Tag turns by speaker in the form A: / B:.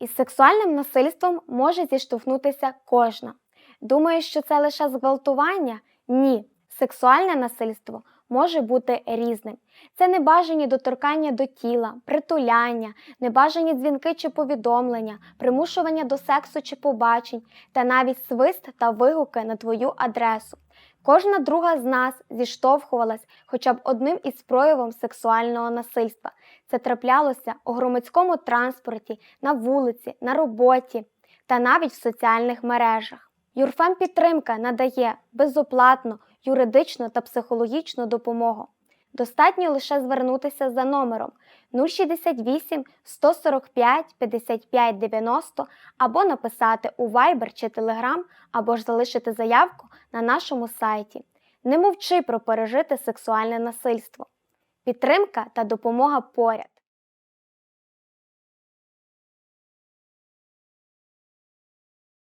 A: Із сексуальним насильством може зіштовхнутися кожна. Думаю, що це лише зґвалтування? Ні. Сексуальне насильство може бути різним. Це небажані доторкання до тіла, притуляння, небажані дзвінки чи повідомлення, примушування до сексу чи побачень, та навіть свист та вигуки на твою адресу. Кожна друга з нас зіштовхувалась хоча б одним із проявом сексуального насильства. Це траплялося у громадському транспорті, на вулиці, на роботі та навіть в соціальних мережах. Юрфем підтримка надає безоплатну юридичну та психологічну допомогу. Достатньо лише звернутися за номером 068 145 55 90 або написати у Viber чи Telegram, або ж залишити заявку на нашому сайті. Не мовчи про пережите сексуальне насильство. Підтримка та допомога поряд.